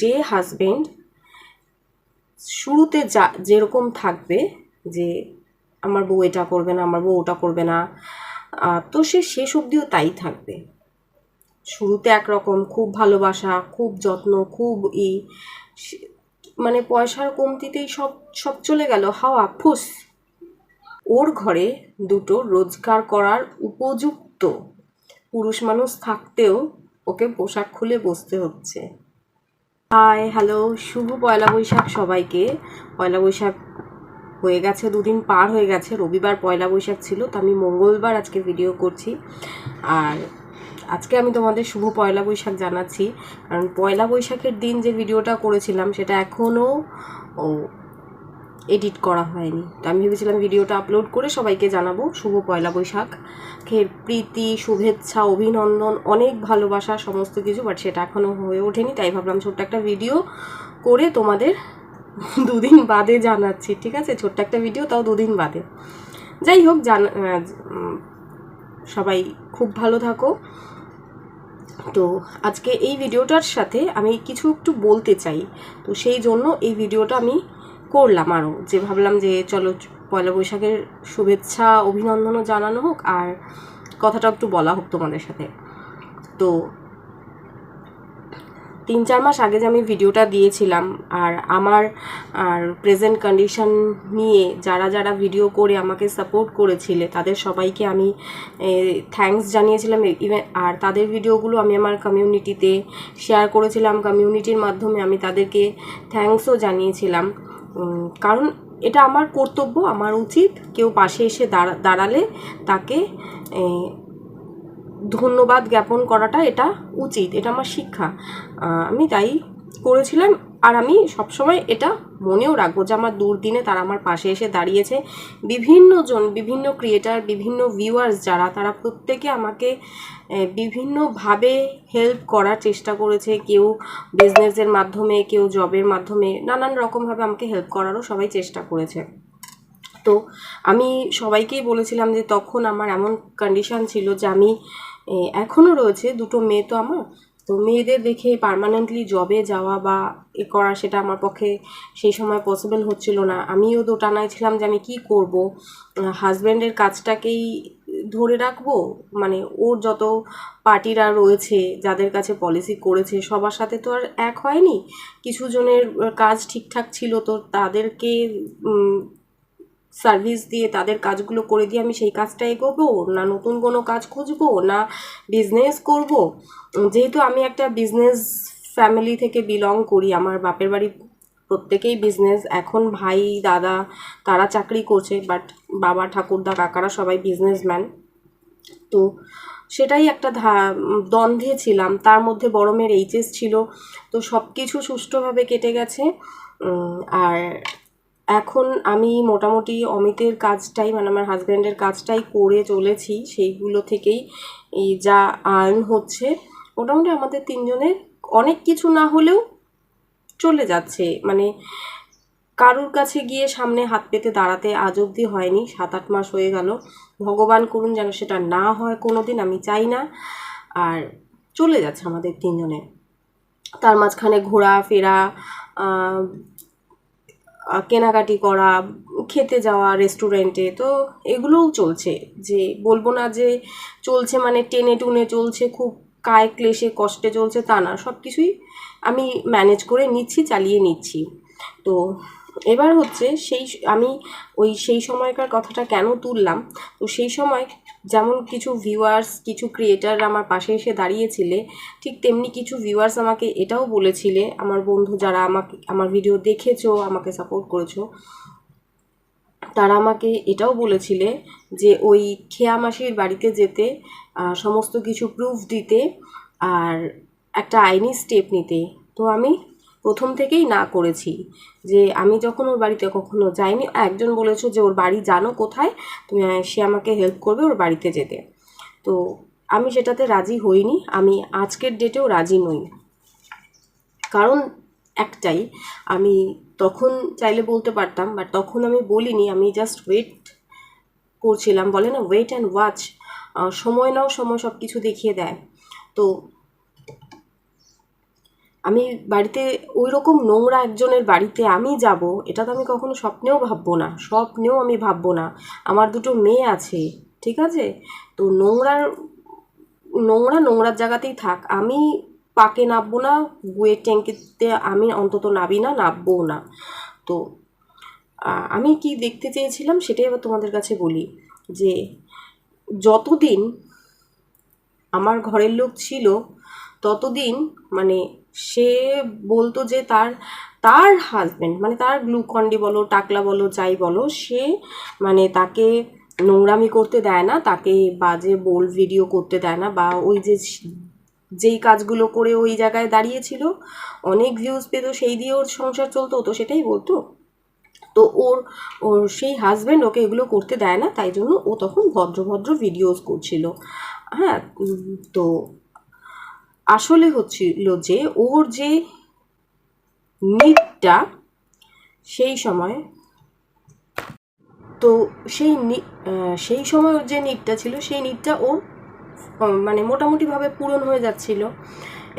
যে হাজবেন্ড শুরুতে যা, যেরকম থাকবে যে আমার বউ এটা করবে না, আমার বউ ওটা করবে না তো সে শেষ অবধিও তাই থাকবে। শুরুতে একরকম, খুব ভালোবাসা, খুব যত্ন, খুব ই মানে পয়সার কমতিতেই সব সব চলে গেল। হাওয়া, ফুস। ওর ঘরে দুটো রোজগার করার উপযুক্ত পুরুষ মানুষ থাকতেও ওকে পোশাক খুলে বসতে হচ্ছে। হাই হ্যালো শুভ পয়লা বৈশাখ সবাইকে। পয়লা বৈশাখ হয়ে গেছে, দুদিন পার হয়ে গেছে। রবিবার পয়লা বৈশাখ ছিল, তো আমি মঙ্গলবার আজকে ভিডিও করছি। আর আজকে আমি তোমাদের শুভ পয়লা বৈশাখ জানাচ্ছি। কারণ পয়লা বৈশাখের দিন যে ভিডিওটা করেছিলাম, সেটা এখনও এডিট করা হয়নি। তো আমি ভেবেছিলাম ভিডিওটা আপলোড করে সবাইকে জানাব। শুভ পয়লা বৈশাখ। খের প্রীতি, শুভেচ্ছা, অভিনন্দন, অনেক ভালোবাসা, সমস্ত কিছু বাট সেটা এখনও হয়ে ওঠেনি। তাই ভাবলাম ছোট্ট একটা ভিডিও করে তোমাদের দুদিন বাদে জানাচ্ছি, ঠিক আছে? ছোট্ট একটা ভিডিও তাও দুদিন বাদে। যাই হোক, জান সবাই খুব ভালো থাকো। তো আজকে এই ভিডিওটার সাথে আমি কিছু একটু বলতে চাই। তো সেই জন্য এই ভিডিওটা আমি করলাম আরও যে ভাবলাম যে চলো পয়লা বৈশাখের শুভেচ্ছা, অভিনন্দনও জানানো হোক, আর কথাটা একটু বলা হোক তোমাদের সাথে। তো তিন চার মাস আগে যে আমি ভিডিওটা দিয়েছিলাম, আর আমার, আর প্রেজেন্ট কন্ডিশন নিয়ে যারা যারা ভিডিও করে আমাকে সাপোর্ট করেছিলে, তাদের সবাইকে আমি থ্যাঙ্কস জানিয়েছিলাম। ইভেন আর তাদের ভিডিওগুলো আমি আমার কমিউনিটিতে শেয়ার করেছিলাম। কমিউনিটির মাধ্যমে আমি তাদেরকে থ্যাঙ্কসও জানিয়েছিলাম। কারণ এটা আমার কর্তব্য, আমার উচিত কেউ পাশে এসে দাঁড়া, দাঁড়ালে তাকে ধন্যবাদ জ্ঞাপন করাটা এটা উচিত, এটা আমার শিক্ষা। আমি তাই করেছিলাম। আর আমি সবসময় এটা মনেও রাখব যে আমার দুর্দিনে তারা আমার পাশে এসে দাঁড়িয়েছে। বিভিন্ন জন, বিভিন্ন ক্রিয়েটার বিভিন্ন ভিউয়ার্স যারা, তারা প্রত্যেকে আমাকে বিভিন্নভাবে হেল্প করার চেষ্টা করেছে। কেউ বিজনেসের মাধ্যমে, কেউ জবের মাধ্যমে, নানান রকমভাবে আমাকে হেল্প করারও সবাই চেষ্টা করেছে। তো আমি সবাইকেই বলেছিলাম যে তখন আমার এমন কন্ডিশন ছিল যে আমি এখনও রয়েছে, দুটো মেয়ে তো আমার তো মেয়েদের দেখে পার্মানেন্টলি জবে যাওয়া বা এ করা সেটা আমার পক্ষে সেই সময় পসিবল হচ্ছিল না। আমিও দোটানায় ছিলাম যে আমি কি করব। হাজব্যান্ডের কাজটাকেই ধরে রাখব? মানে ওর যত পার্টিরা রয়েছে, যাদের কাছে পলিসি করেছে, সবার সাথে তো আর এক হয়নি। কিছু জনের কাজ ঠিকঠাক ছিল তো তাদেরকে সার্ভিস দিয়ে তাদের কাজগুলো করে দিয়ে আমি সেই কাজটা এগোবো, না নতুন কোনো কাজ খুঁজবো, না বিজনেস করব। যেহেতু আমি একটা বিজনেস ফ্যামিলি থেকে বিলং করি, আমার বাপের বাড়ি প্রত্যেকেই বিজনেস এখন ভাই, দাদা তারা চাকরি করছে বাট বাবা, ঠাকুরদা, কাকারা সবাই বিজনেসম্যান তো সেটাই একটা দ্বন্দ্বে ছিলাম। তার মধ্যে বড় মেয়ের এইচএস ছিল, তো সব কিছু সুষ্ঠুভাবে কেটে গেছে। আর এখন আমি মোটামুটি অমিতের কাজটাই মানে আমার হাজব্যান্ডের কাজটাই করে চলেছি। সেইগুলো থেকেই এই যা আর্ন হচ্ছে, মোটামুটি আমাদের তিনজনের অনেক কিছু না হলেও চলে যাচ্ছে। মানে কারুর কাছে গিয়ে সামনে হাত পেতে দাঁড়াতে আজ অবধি হয়নি সাত আট মাস হয়ে গেল। ভগবান করুন যেন সেটা না হয় কোনো দিন আমি চাই না। আর চলে যাচ্ছে আমাদের তিনজনের। তার মাঝখানে ঘোরা ফেরা কেনাকাটি করা, খেতে যাওয়া রেস্টুরেন্টে তো এগুলোও চলছে যে বলব না যে চলছে মানে টেনে টুনে চলছে, খুব কায় ক্লেশে কষ্টে চলছে তা না সব কিছুই আমি ম্যানেজ করে নিচ্ছি, চালিয়ে নিচ্ছি। তো এবার হচ্ছে সেই, আমি ওই সেই সময়কার কথাটা কেন তুললাম? তো সেই সময় যেমন কিছু ভিউয়ার্স কিছু ক্রিয়েটার আমার পাশে এসে দাঁড়িয়েছিলে, ঠিক তেমনি কিছু ভিউয়ার্স আমাকে এটাও বলেছিলে, আমার বন্ধু যারা আমাকে, আমার ভিডিও দেখেছ, আমাকে সাপোর্ট করেছ, তারা আমাকে এটাও বলেছিলে যে ওই খেয়া মাসির বাড়িতে যেতে সমস্ত কিছু প্রুফ দিতে আর একটা আইনি স্টেপ নিতে। তো আমি প্রথম থেকেই না করেছি। যে আমি যখন ওর বাড়িতে কখনো যাইনি, একজন বলেছ যে, ওর বাড়ি জানো কোথায়? তুমি সে আমাকে হেল্প করবে ওর বাড়িতে যেতে। তো আমি সেটাতে রাজি হইনি। আমি আজকের ডেটেও রাজি নই। কারণ একটাই, আমি তখন চাইলে বলতে পারতাম বাট তখন আমি বলিনি, আমি জাস্ট ওয়েট করছিলাম। বলে না ওয়েট অ্যান্ড ওয়াচ সময় নাও, সময় সব কিছু দেখিয়ে দেয়। তো আমি বাড়িতে ওই রকম নোংরা একজনের বাড়িতে আমি যাব, এটা তো আমি কখনো স্বপ্নেও ভাববো না, স্বপ্নেও আমি ভাববো না। আমার দুটো মেয়ে আছে, ঠিক আছে? তো নোংরার, নোংরা নোংরার জায়গাতেই থাক, আমি পাকে নামবো না গুয়ের ট্যাঙ্কিতে আমি অন্তত নাবি না, নাববও না। তো আমি কি দেখতে চেয়েছিলাম সেটাই আবার তোমাদের কাছে বলি, যে যতদিন আমার ঘরের লোক ছিল, ততদিন মানে সে বলতো যে তার তার হাজবেন্ড মানে তার গ্লুকন্ডি বলো, টাকলা বলো, যাই বলো, সে মানে তাকে নোংরামি করতে দেয় না, তাকে বাজে বোল ভিডিও করতে দেয় না, বা ওই যে যেই কাজগুলো করে ওই জায়গায় দাঁড়িয়েছিল, অনেক ভিউজ পেতো, সেই দিয়ে ওর সংসার চলতো, তো সেটাই বলতো। তো ওর ওর সেই হাজব্যান্ড ওকে এগুলো করতে দেয় না, তাই জন্য ও তখন ভদ্র ভদ্র ভিডিওস করছিল। হ্যাঁ তো আসলে হচ্ছিল যে ওর যে নিটটা সেই সময়, তো সেই সেই সময় ওর যে নিটটা ছিল, সেই নিটটা ওর মানে মোটামুটিভাবে পূরণ হয়ে যাচ্ছিল।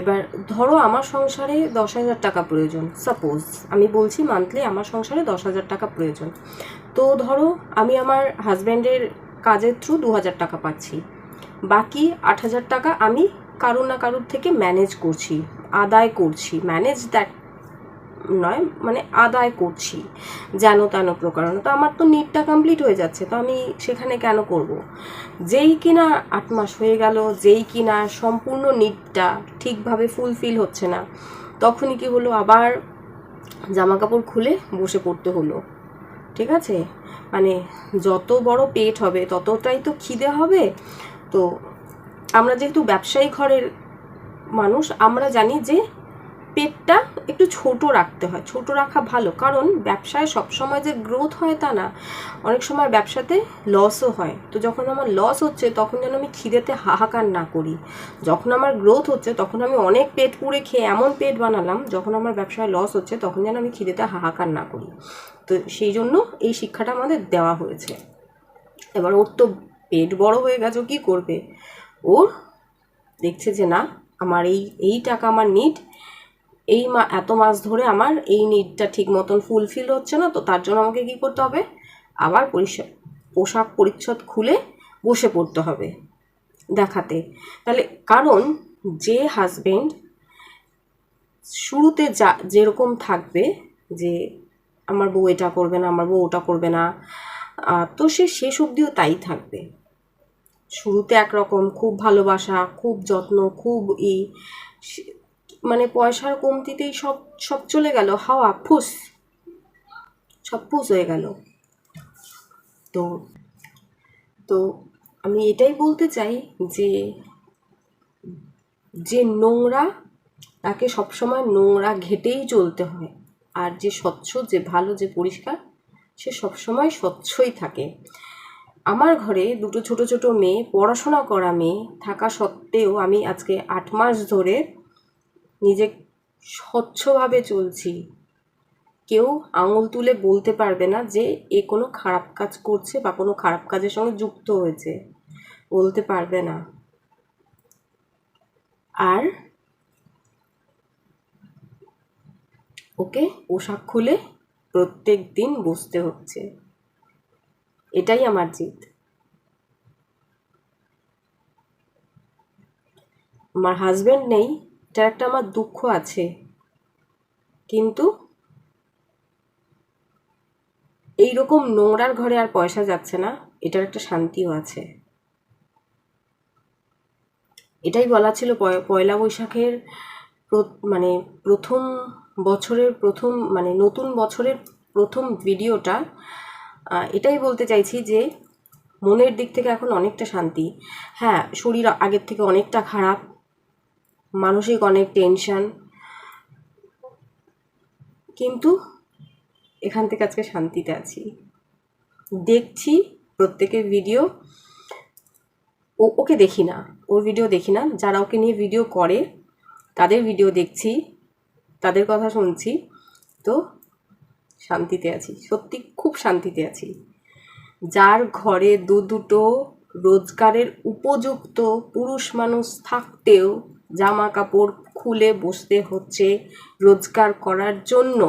এবার ধরো আমার সংসারে দশ হাজার টাকা প্রয়োজন সাপোজ আমি বলছি মান্থলি আমার সংসারে দশ হাজার টাকা প্রয়োজন। তো ধরো আমি আমার হাজব্যান্ডের কাজের থ্রু দু হাজার টাকা পাচ্ছি, বাকি আট হাজার টাকা আমি কারুর না কারুর থেকে ম্যানেজ করছি, আদায় করছি। ম্যানেজ দ্যাট নয় মানে আদায় করছি, যেন তেন প্রকারণ। তো আমার তো নিটটা কমপ্লিট হয়ে যাচ্ছে, তো আমি সেখানে কেন করব। যেই কিনা আট মাস হয়ে গেল, যেই কিনা সম্পূর্ণ নিটটা ঠিকভাবে ফুলফিল হচ্ছে না, তখনই কি হলো? আবার জামা কাপড় খুলে বসে পড়তে হলো। ঠিক আছে? মানে যত বড় পেট হবে, ততটাই তো খিদে হবে। তো আমরা যেহেতু ব্যবসায়ী ঘরের মানুষ, আমরা জানি যে পেটটা একটু ছোট রাখতে হয়, ছোট রাখা ভালো। কারণ ব্যবসায় সবসময় যে গ্রোথ হয় তা না, অনেক সময় ব্যবসাতে লসও হয়। তো যখন আমার লস হচ্ছে, তখন যেন আমি খিদেতে হাহাকার না করি। যখন আমার গ্রোথ হচ্ছে, তখন আমি অনেক পেট পুড়ে খেয়ে এমন পেট বানালাম, যখন আমার ব্যবসায় লস হচ্ছে, তখন যেন আমি খিদেতে হাহাকার না করি। তো সেই জন্য এই শিক্ষাটা আমাদের দেওয়া হয়েছে। এবার ওর তো পেট বড় হয়ে গেছে কী করবে? ওর দেখছে যে না, আমার এই এই টাকা আমার নিড এই মা, এত মাস ধরে আমার এই নিডটা ঠিক মতন ফুলফিল হচ্ছে না, তো তার জন্য আমাকে কী করতে হবে? আবার পরিষ্কার, পোশাক পরিচ্ছদ খুলে বসে পড়তে হবে দেখাতে। তাহলে কারণ যে হাজবেন্ড শুরুতে যা, যেরকম থাকবে যে আমার বউ এটা করবে না, আমার বউ ওটা করবে না তো সে শেষ অবধিও তাই থাকবে। শুরুতে একরকম, খুব ভালোবাসা, খুব যত্ন, খুব ই মানে পয়সার কমতিতেই সব সব চলে গেল, হাওয়া, ফুস, সব ফুস হয়ে গেল। তো তো আমি এটাই বলতে চাই যে যে নোংরা, তাকে সবসময় নোংরা ঘেটেই চলতে হয়। আর যে স্বচ্ছ, যে ভালো, যে পরিষ্কার, সে সবসময় স্বচ্ছই থাকে। আমার ঘরে দুটো ছোট ছোট মেয়ে, পড়াশোনা করা মেয়ে থাকা সত্ত্বেও আমি আজকে আট মাস ধরে নিজে স্বচ্ছভাবে চলছি। কেউ আঙুল তুলে বলতে পারবে না যে এ কোনো খারাপ কাজ করছে বা কোনো খারাপ কাজের সঙ্গে যুক্ত হয়েছে। বলতে পারবে না। আর ওকে পোশাক খুলে প্রত্যেক দিন বসতে হচ্ছে। এটাই আমার জিত। আমার হাজব্যান্ড নেই, এটা একটা আমার দুঃখ আছে। কিন্তু এই রকম নোংরার ঘরে আর পয়সা যাচ্ছে না, এটার একটা শান্তিও আছে। এটাই বলা ছিল পয়- পয়লা বৈশাখের মানে প্রথম বছরের প্রথম মানে নতুন বছরের প্রথম ভিডিওটা এটাই বলতে চাইছি যে মনের দিক থেকে এখন অনেকটা শান্তি। হ্যাঁ শরীর আগের থেকে অনেকটা খারাপ, মানসিক অনেক টেনশন কিন্তু এখান থেকে আজকে শান্তিতে আছি। দেখছি প্রত্যেকের ভিডিও ও, ওকে দেখি না, ওর ভিডিও দেখি না। যারা ওকে নিয়ে ভিডিও করে, তাদের ভিডিও দেখছি, তাদের কথা শুনছি। তো শান্তিতে আছি, সত্যি খুব শান্তিতে আছি। যার ঘরে দু দুটো রোজগারের উপযুক্ত পুরুষ মানুষ থাকতেও জামা কাপড় খুলে বসতে হচ্ছে রোজগার করার জন্য।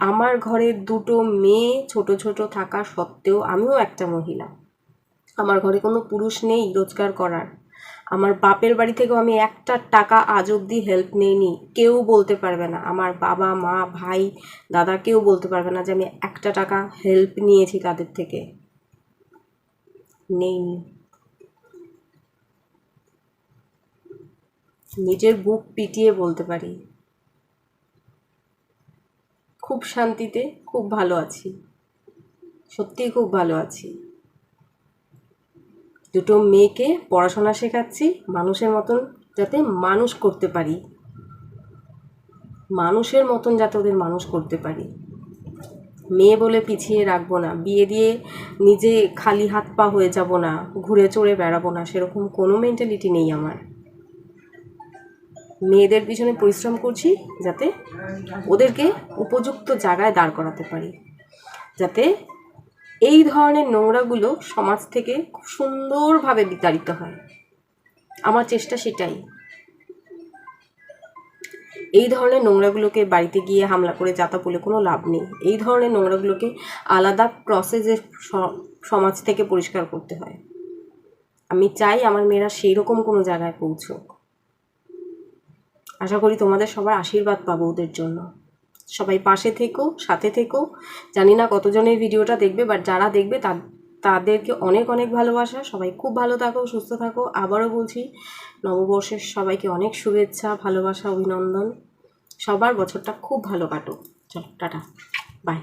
আমার ঘরে দুটো মেয়ে ছোট ছোট থাকা সত্ত্বেও আমিও একটা মহিলা। আমার ঘরে কোনো পুরুষ নেই রোজগার করার। আমার বাপের বাড়ি থেকেও আমি একটা টাকা আজ অবধি হেল্প নেইনি। কেউ বলতে পারবে না। আমার বাবা, মা, ভাই, দাদা কেউ বলতে পারবে না যে আমি একটা টাকা হেল্প নিয়েছি তাদের থেকে। নেইনি। নিজের বুক পিটিয়ে বলতে পারি। খুব শান্তিতে খুব ভালো আছি। সত্যিই খুব ভালো আছি। দুটো মেয়েকে পড়াশোনা শেখাচ্ছি মানুষের মতন যাতে মানুষ করতে পারি। মানুষের মতন যাতে ওদের মানুষ করতে পারি। মেয়ে বলে পিছিয়ে রাখব না, বিয়ে দিয়ে নিজে খালি হাত পা হয়ে যাব না, ঘুরে চড়ে বেড়াবো না, সেরকম কোনো মেন্টালিটি নেই আমার। মেয়েদের পিছনে পরিশ্রম করছি যাতে ওদেরকে উপযুক্ত জায়গায় দাঁড় করাতে পারি। যাতে এই ধরনের নোংরাগুলো সমাজ থেকে খুব সুন্দরভাবে বিতাড়িত হয়। আমার চেষ্টা সেটাই। এই ধরনের নোংরাগুলোকে বাড়িতে গিয়ে হামলা করে যাতা বলে কোনো লাভ নেই। এই ধরনের নোংরাগুলোকে আলাদা প্রসেসে সমাজ থেকে পরিষ্কার করতে হয়। আমি চাই আমার মেয়েরা সেই রকম কোনো জায়গায় পৌঁছোক। আশা করি তোমাদের সবার আশীর্বাদ পাবো ওদের জন্য। সবাই পাশে থেকো, সাথে থেকো। জানি না কতজনের ভিডিওটা দেখবে বাট যারা দেখবে তা তাদেরকে অনেক অনেক ভালোবাসা। সবাই খুব ভালো থাকো, সুস্থ থাকো। আবারও বলছি, নববর্ষের সবাইকে অনেক শুভেচ্ছা, ভালোবাসা, অভিনন্দন। সবার বছরটা খুব ভালো কাটুক। চলো, টাটা। বাই